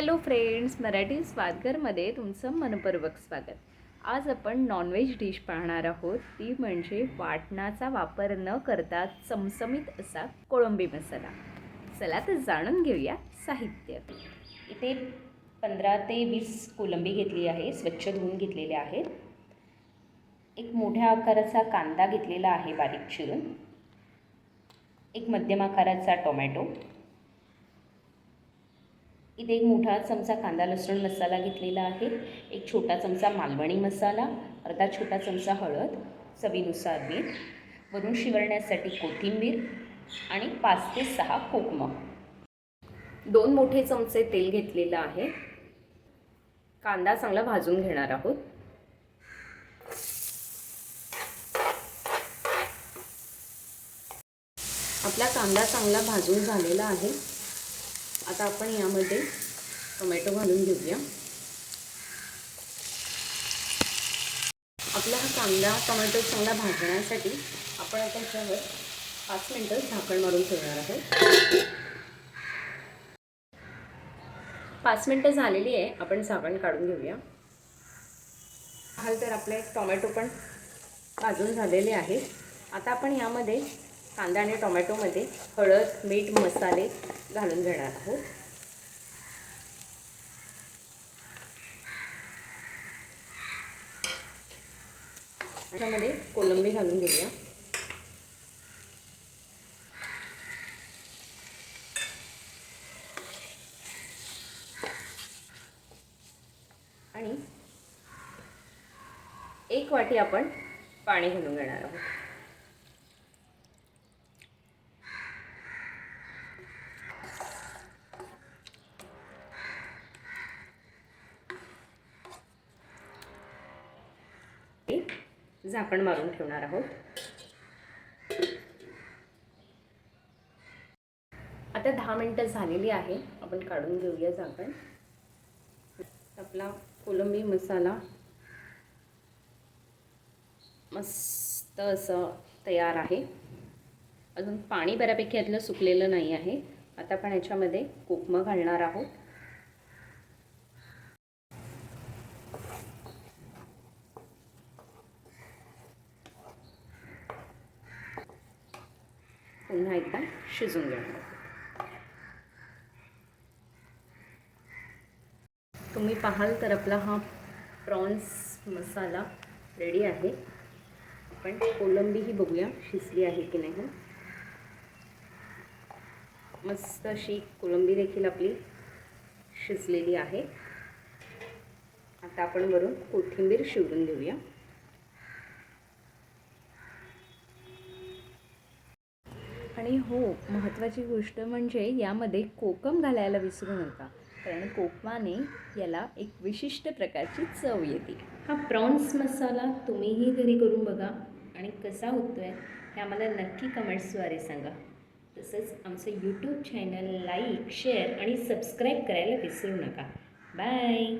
Hello friends Marathi स्वादगरमध्ये तुमचं मनपूर्वक स्वागत. आज आपण नॉनव्हेज डिश पाहणार आहोत. ती म्हणजे वाटणाचा वापर न करता चमचमीत असा कोळंबी मसाला. चला तर जाणून घेऊया साहित्य. इथे पंधरा ते वीस कोलंबी घेतली आहे स्वच्छ धुवून घेतलेले आहेत. एक मोठ्या आकाराचा कांदा घेतलेला आहे बारीक चिरून. एक मध्यम आकाराचा टोमॅटो. इथे एक मोठा चमचा कांदा लसूण मसाला घेतलेला आहे. एक छोटा चमचा मालवणी मसाला अर्धा छोटा चमचा हळद चवीनुसार मीठ वरून शिवरण्यासाठी कोथिंबीर आणि पाच ते सहा कोकम. दोन मोठे चमचे तेल घेतलेलं आहे. कांदा चांगला भाजून घेणार आहोत. आपला कांदा चांगला भाजून झालेला आहे. आता आपण यामध्ये टोमॅटो घालून घेऊया. आपला हा कांदा टोमॅटो चांगला भाजण्यासाठी आपण आता याच्यावर पाच मिनटं झाकण मारून ठेवणार आहोत. पाच मिनटं झालेली आहे आपण झाकण काढून घेऊया. हाल तर आपले टोमॅटो पण भाजून झालेले आहे आता आपण यामध्ये कांदा आणि टोमॅटोमध्ये हळद मीठ मसाले घालून घेणार आहोत. त्यामध्ये कोलंबी घालून घेऊया. आणि एक वाटी आपण पाणी घालून घेणार आहोत. झाकण मारून ठेवणार आहोत. आता दहा मिनटं झालेली आहे. आपण काढून घेऊया झाकण. आपला कोलंबी मसाला मस्त असं तयार आहे. अजून पाणी बऱ्यापैकी यातलं सुकलेलं नाही आहे. आता आपण याच्यामध्ये कोकमं घालणार आहोत. पुन्हा एकदा शिजून घेणार तुम्ही पाहाल तर आपला हा प्रॉन्स मसाला रेडी आहे. आपण कोलंबीही बघूया शिजली आहे की नाही. मस्त अशी कोलंबी देखील आपली शिजलेली आहे. आता आपण वरून कोथिंबीर शिवरून देऊया. आणि हो महत्त्वाची गोष्ट म्हणजे यामध्ये कोकम घालायला विसरू नका. कारण कोकमाने याला एक विशिष्ट प्रकारची चव येते. हा प्रॉन्स मसाला तुम्हीही घरी करून बघा. आणि कसा होतो आहे हे आम्हाला नक्की कमेंट्सद्वारे सांगा. तसंच आमचं यूट्यूब चॅनल लाईक शेअर आणि सबस्क्राईब करायला विसरू नका. बाय